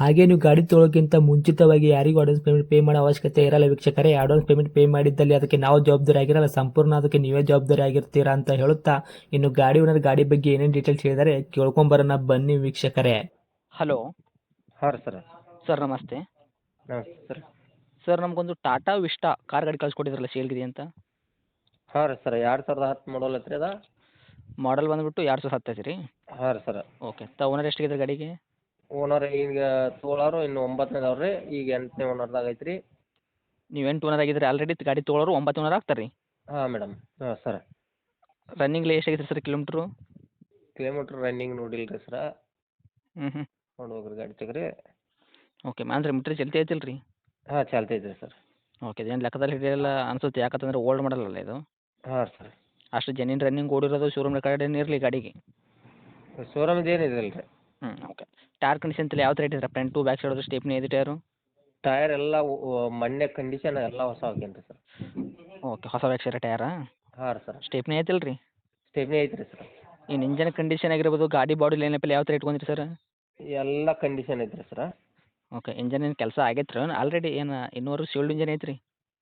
ಹಾಗೆ ನೀವು ಗಾಡಿ ತೊಳೋಕ್ಕಿಂತ ಮುಂಚಿತವಾಗಿ ಯಾರಿಗೂ ಅಡ್ವಾನ್ಸ್ ಪೇಮೆಂಟ್ ಪೇ ಮಾಡೋ ಅವಶ್ಯಕತೆ ಇರಲ್ಲ ವೀಕ್ಷಕರೇ. ಅಡ್ವಾನ್ಸ್ ಪೇಮೆಂಟ್ ಪೇ ಮಾಡಿದ್ದಲ್ಲಿ ಅದಕ್ಕೆ ನಾವು ಜವಾಬ್ದಾರಿ ಆಗಿರಲ್ಲ. ಸಂಪೂರ್ಣ ಅದಕ್ಕೆ ನೀವೇ ಜವಾಬ್ದಾರಿ ಆಗಿರ್ತೀರಾ ಅಂತ ಹೇಳುತ್ತಾ ಇನ್ನು ಗಾಡಿ ಓನರ್ ಗಾಡಿ ಬಗ್ಗೆ ಏನೇನು ಡೀಟೇಲ್ಸ್ ಹೇಳಿದರೆ ಕೇಳ್ಕೊಂಬರೋಣ. ಬನ್ನಿ ವೀಕ್ಷಕರೇ. ಹಲೋ ಹಾಂ ರೀ ಸರ್. ಸರ್ ನಮಸ್ತೆ. ನಮಸ್ತೆ ಸರ್. ಸರ್ ನಮಗೊಂದು ಟಾಟಾ ವಿಸ್ಟಾ ಕಾರ್ ಗಾಡಿ ಕಳ್ಸಿಕೊಟ್ಟಿದ್ರಲ್ಲ ಸೇಲ್ಗಿದೆ ಅಂತ? ಹಾಂ ರೀ ಸರ್. ಎರಡು ಸಾವಿರದ ಹತ್ತು ಮಾಡಲ್ ಐತ್ರಿ ಅದ. ಮಾಡಲ್ ಬಂದುಬಿಟ್ಟು ಎರಡು ಸಾವಿರದ ಹತ್ತೈತಿ ರೀ ಹಾಂ ರೀ ಸರ್. ಓಕೆ ತ ಓನರ್ ಎಷ್ಟಿದೆ ಗಾಡಿಗೆ? ಓನರ್ ಈಗ ತೋಳಾರು ಇನ್ನು ಒಂಬತ್ತನೇದವ್ರು ರೀ ಈಗ ಎಂಟನೇ ಓನರ್ದಾಗ ಐತ್ರಿ. ನೀವು ಎಂಟು ಓನರ್ ಆಗಿದ್ರೆ ಆಲ್ರೆಡಿ ಗಾಡಿ ತೊಗೊಳೋರು ಒಂಬತ್ತು ಓನರ್ ಆಗ್ತಾರೆ ರೀ ಹಾಂ ಮೇಡಮ್ ಹಾಂ ಸರ್ ರನ್ನಿಂಗ್ಲಿ ಎಷ್ಟಾಗಿದೆ ಸರ್ ಕಿಲೋಮೀಟ್ರು ಕಿಲೋಮೀಟ್ರ್ ರನ್ನಿಂಗ್ ನೋಡಿಲ್ಲ ರೀ ಸರ ಹ್ಞೂ ಹ್ಞೂ ನೋಡಿ ಹೋಗ್ರಿ ಗಾಡಿ ತೆಗ್ರಿ. ಓಕೆ ಅಂದ್ರೆ ಮೀಟ್ರ್ ಚಲ್ತಿ ಐತಿಲ್ಲ ರೀ ಹಾಂ ಚಾಲ್ತಿ ಐತ್ರಿ ಸರ್ ಓಕೆ ಏನು ಲೆಕ್ಕದಲ್ಲಿ ಹಿಡಿಯಲ್ಲ ಅನ್ಸುತ್ತೆ ಯಾಕಂತಂದ್ರೆ ಓಲ್ಡ್ ಮಾಡಲ್ಲ ಅಲ್ಲ ಇದು. ಹಾಂ ಸರ್ ಅಷ್ಟು ಜನಿನ್ ರನ್ನಿಂಗ್ ಓಡಿರೋದು ಶೋರೂಮ್ ಕಡೆ ಇರಲಿ ಗಾಡಿಗೆ. ಶೋರೂಮ್ದು ಏನಿದೆ ರೀ ಹ್ಞೂ ಓಕೆ ಟೈರ್ ಕಂಡೀಷನ್ ತಲೆ ಯಾವ ಥರ ಇಟ್ಟಿದ್ರೆ? Front to back side stepney ಇದೆ ಟೈರು ಟೈರ್ ಎಲ್ಲ ಮೊನ್ನೆ ಕಂಡೀಷನ್ ಎಲ್ಲ ಹೊಸ ಹಾಕೇನಿ ರೀ ಸರ್. ಓಕೆ ಹೊಸ ಬ್ಯಾಕ್ ಸೈಡ್ ಟೈರಾ ಹಾಂ ರೀ ಸರ್. ಸ್ಟೇಪ್ನಿ ಐತಿಲ್ಲ ರೀ ಸ್ಟೇಪ್ನಿ ಐತ್ರಿ ಸರ್. ಇನ್ನು ಇಂಜನ್ ಕಂಡೀಷನ್ ಆಗಿರ್ಬೋದು ಗಾಡಿ ಬಾಡಿ ಲೈನ್ ಅಪ್ಪಲ್ಲಿ ಯಾವ ಥರ ಇಟ್ಕೊಂಡಿರಿ ಸರ್ ಎಲ್ಲ ಕಂಡೀಷನ್ ಐತ್ರಿ ಸರ್. ಓಕೆ ಇಂಜನ್ ಏನು ಕೆಲಸ ಆಗೈತೆ ರೀ ಆಲ್ರೆಡಿ ಏನು ಇನ್ನೂರು ಶೀಲ್ಡ್ ಇಂಜನ್ ಐತ್ರಿ?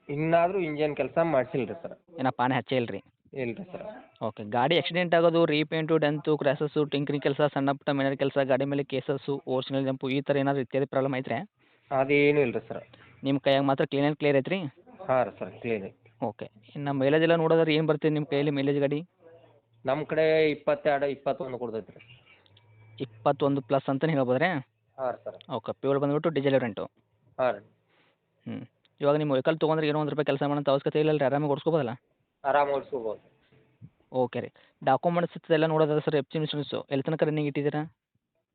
ಇನ್ನಾದರೂ ಇಂಜನ್ ಕೆಲಸ ಮಾಡಿಸಿಲ್ಲ ರೀ ಸರ್. ಏನೋ ಪಾನೆ ಹಚ್ಚೇ ಇಲ್ಲ ರೀ ಇಲ್ಲ ರೀ ಸರ್. ಓಕೆ ಗಾಡಿ ಆಕ್ಸಿಡೆಂಟ್ ಆಗೋದು ರೀಪೇಂಟು ಡೆಂತು ಕ್ರ್ಯಾಸಸ್ಸು ಟಿಂಕ್ರಿಂಗ್ ಕೆಲಸ ಸಣ್ಣ ಪುಟ್ಟ ಮಿನರ್ ಕೆಲಸ ಗಾಡಿ ಮೇಲೆ ಕೇಸಸ್ಸು ಓರ್ಜಿನಲ್ ಜಂಪು ಈ ಥರ ಏನಾದರೂ ಇತ್ಯಾದಿ ಪ್ರಾಬ್ಲಮ್ ಐತ್ರಿ? ಅದೇನೂ ಇಲ್ಲ ರೀ ಸರ್. ನಿಮ್ಮ ಕೈಯಾಗ ಮಾತ್ರ ಕ್ಲೀನ್ ಆ್ಯಂಡ್ ಕ್ಲಿಯರ್ ಐತ್ರಿ? ಹಾಂ ರೀ ಸರ್ ಕ್ಲೀನ್ ಐತಿ. ಓಕೆ ಇನ್ನು ಮೈಲೇಜ್ ಎಲ್ಲ ನೋಡೋದ್ರೆ ಏನು ಬರ್ತೀವಿ ನಿಮ್ಮ ಕೈಯಲ್ಲಿ ಮೈಲೇಜ್ ಗಾಡಿ? ನಮ್ಮ ಕಡೆ ಇಪ್ಪತ್ತೆರಡು ಇಪ್ಪತ್ತೊಂದು ಕೊಡ್ತೈತೆ ರೀ. ಇಪ್ಪತ್ತೊಂದು ಪ್ಲಸ್ ಅಂತಲೇ ಹೇಳ್ಬೋದು ರೀ ಹಾಂ ರೀ ಸರ್. ಓಕೆ ಪ್ಯೂರ್ ಬಂದುಬಿಟ್ಟು ಡಿಜೆಲ್ ರೆಂಟು ಹಾಂ ರೀ. ಹ್ಞೂ ಇವಾಗ ನಿಮ್ಮ ವೆಹಿಕಲ್ ತೊಗೊಂಡ್ರೆ ಏನೋ ಒಂದು ರೂಪಾಯಿ ಕೆಲಸ ಮಾಡೋಂಥ ಅವಶ್ಯಕತೆ ಇಲ್ಲ ರೀ ಆರಾಮಾಗಿ ಓಡಿಸ್ಕೋಬೋದಲ್ಲ? ಆರಾಮ ಓಡಿಸ್ಕೋಬೋದು. ಓಕೆ ರೀ. ಡಾಕ್ಯುಮೆಂಟ್ಸ್ ಎಲ್ಲ ನೋಡೋದಾದ್ರೆ ಸರ್ ಎಫ್ ಸಿ ಇನ್ಶೂರೆನ್ಸು ಎಲ್ಲಿ ತನಕ ರನ್ನಿಂಗ್ ಇಟ್ಟಿದ್ದೀರಾ?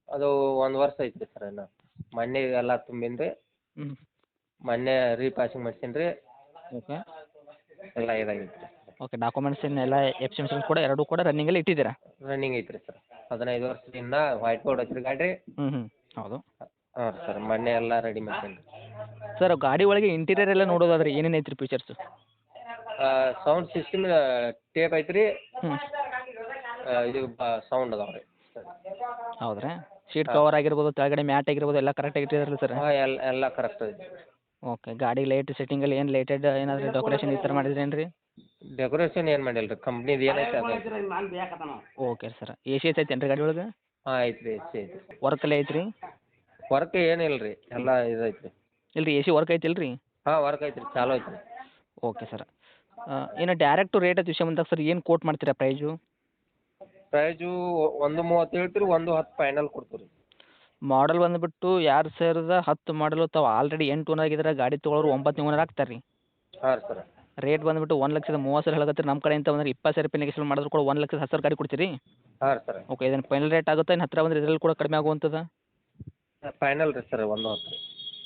ಅದು ಒಂದು ವರ್ಷ ಐತ್ರಿ ಸರ್ ಇನ್ನು. ಮೊನ್ನೆ ಎಲ್ಲ ತುಂಬಿನಿ ರೀ ಹ್ಞೂ ಮೊನ್ನೆ ರೀಪಾಸಿಂಗ್ ಮಾಡ್ಸೀನಿ ರೀ ಓಕೆ ಎಲ್ಲ ಇದಾಗಿತ್ತು ರೀ ಓಕೆ ಡಾಕ್ಯುಮೆಂಟ್ಸ್ ಎಲ್ಲ ಎಫ್ ಸಿ ಇನ್ಶೂರೆನ್ಸ್ ಕೂಡ ಎರಡೂ ಕೂಡ ರನ್ನಿಂಗಲ್ಲಿ ಇಟ್ಟಿದ್ದೀರಾ? ರನ್ನಿಂಗ್ ಐತ್ರಿ ಸರ್ ಹದಿನೈದು ವರ್ಷದಿಂದ ವೈಟ್ ಬೋರ್ಡ್ ಹಚ್ಚಿರಿ ಗಾಡಿ ಹ್ಞೂ ಹ್ಞೂ ಹೌದು. ಹಾಂ ಸರ್ ಮೊನ್ನೆ ಎಲ್ಲ ರೆಡಿ ಮಾಡ್ತೀನಿ ರೀ ಸರ್ ಗಾಡಿ ಒಳಗೆ ಇಂಟೀರಿಯರ್ ಎಲ್ಲ ನೋಡೋದಾದ್ರೆ ಏನೇನು ಐತ್ರಿ ಫೀಚರ್ಸು ಸೌಂಡ್ ಸಿಸ್ಟಮ್ ಟೇಪ್ ರೀ ಹ್ಞೂ ಆ, ಇದು ಸೌಂಡ್ ಅದಾವೆ ರೀ. ಹೌದ್ರಾ? ಶೀಟ್ ಕವರ್ ಆಗಿರ್ಬೋದು ಕೆಳಗಡೆ ಮ್ಯಾಟ್ ಆಗಿರ್ಬೋದು ಎಲ್ಲ ಕರೆಕ್ಟಾಗಿ ಇಟ್ಟಿದ್ರಲ್ಲ ಸರ್ ಹಾಂ ಎಲ್ಲ ಎಲ್ಲ ಕರೆಕ್ಟ್ ಐತಿ ಓಕೆ ಗಾಡಿ ಲೈಟ್ ಸೆಟ್ಟಿಂಗಲ್ಲಿ ಏನು ಲೈಟೆಡ್ ಏನಾದರೂ ಡೆಕೋರೇಷನ್ ಈ ಥರ ಮಾಡಿದ್ರೇನು ರೀ ಡೆಕೋರೇಷನ್ ಏನು ಮಾಡಿಲ್ಲ ರೀ ಕಂಪ್ನಿದು ಏನೈತೆ ಐತಿ ಓಕೆ ಸರ್ ಎ ಸಿ ಐತೇನು ರೀ ಗಾಡಿ ಒಳಗೆ? ಹಾಂ ಐತೆ ರೀ ಎ ಸಿ ಐತೆ ವರ್ಕಲ್ಲೇ ರೀ ವರ್ಕ್ ಏನಿಲ್ಲ ರೀ ಎಲ್ಲ ಇದು ರೀ ಇಲ್ಲ ರೀ ಎ ಸಿ ವರ್ಕ್ ಐತಿಲ್ಲ ರೀ ಹಾಂ ವರ್ಕ್ ಐತ್ರಿ ಚಾಲು ರೀ ಓಕೆ ಸರ್ ಇನ್ನು ಡೈರೆಕ್ಟು ರೇಟ್ ವಿಷಯ ಬಂದಾಗ ಸರ್ ಏನು ಕೋಟ್ ಮಾಡ್ತೀರಾ ಪ್ರೈಜು ಪ್ರೈಜು ಒಂದು ಮೂವತ್ತು ಹೇಳ್ತೀರಿ ಒಂದು ಹತ್ತು ಫೈನಲ್ ಕೊಡ್ತೀವಿ ಮಾಡಲ್ ಬಂದ್ಬಿಟ್ಟು ಎರಡು ಸಾವಿರದ ಹತ್ತು ಮಾಡಲು ತಾವು ಆಲ್ರೆಡಿ ಎಂಟು ಓನರ್ ಆಗಿದ್ರೆ ಗಾಡಿ ತೊಗೊಳೋರು ಒಂಬತ್ತು ಓನರ್ ಆಗ್ತಾರೆ ರೀ ಹಾಂ ಸರ್ ರೇಟ್ ಬಂದ್ಬಿಟ್ಟು ಒಂದು ಲಕ್ಷದ ಮೂವತ್ತು ಸಾವಿರ ಹೇಳಕತ್ತೀರಿ ನಮ್ಮ ಕಡೆ ಅಂತ ಬಂದ್ರೆ ಇಪ್ಪತ್ತು ಸಾವಿರ ರೂಪಾಯಿ ನೆಗೆಸ್ಲ್ ಮಾಡಿದ್ರು ಕೂಡ ಒಂದು ಲಕ್ಷದ ಹತ್ತು ಸಾವಿರ ಗಾಡಿ ಕೊಡ್ತೀರಿ? ಹಾಂ ಸರ್ ಓಕೆ ಇದನ್ನು ಫೈನಲ್ ರೇಟ್ ಆಗುತ್ತೆ ಇನ್ನು ಹತ್ತಿರ ಬಂದರೆ ಇದರಲ್ಲಿ ಕೂಡ ಕಡಿಮೆ ಆಗುವಂಥದ್ದು ಫೈನಲ್ ರೀ ಸರ್ ಒಂದು ಹತ್ತು. ರೀ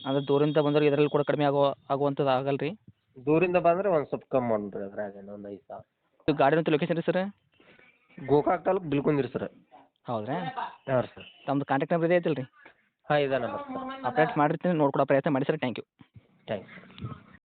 ಅಂದರೆ ದೂರಿಂದ ಬಂದವ್ರಿಗೆ ಇದರಲ್ಲಿ ಕೂಡ ಕಡಿಮೆ ಆಗೋ ಆಗುವಂಥದ್ದು ಆಗಲ್ಲ ರೀ ದೂರಿಂದ ಬಂದರೆ ಒಂದು ಸ್ವಲ್ಪ ಕಮ್ಮಿ ಮಾಡ್ರಿ ಅದ್ರಾಗ ಒಂದು ಐದು ಸಾವಿರ. ಇದು ಗಾಡಿ ಅಂತ ಲೊಕೇಶನ್ ರೀ ಸರ್? ಗೋಕಾಕ್ ತಾಲೂಕು ಬಿಲ್ಕುಂದಿರಿ ಸರ್. ಹೌದ್ರಾ? ಹಾಂ ರೀ ಸರ್. ತಮ್ಮದು ಕಾಂಟ್ಯಾಕ್ಟ್ ನಂಬರ್ ಇದೆ ಐತಿಲ್ಲ ರೀ ಹಾಂ ಇದೆ ನಂಬರ್. ಸರ್ ಅಪ್ಡೇಟ್ ಮಾಡಿರ್ತೀನಿ ನೋಡ್ಕೊಡೋ ಪ್ರಯತ್ನ ಮಾಡಿ ಸರ್. Thank you thanks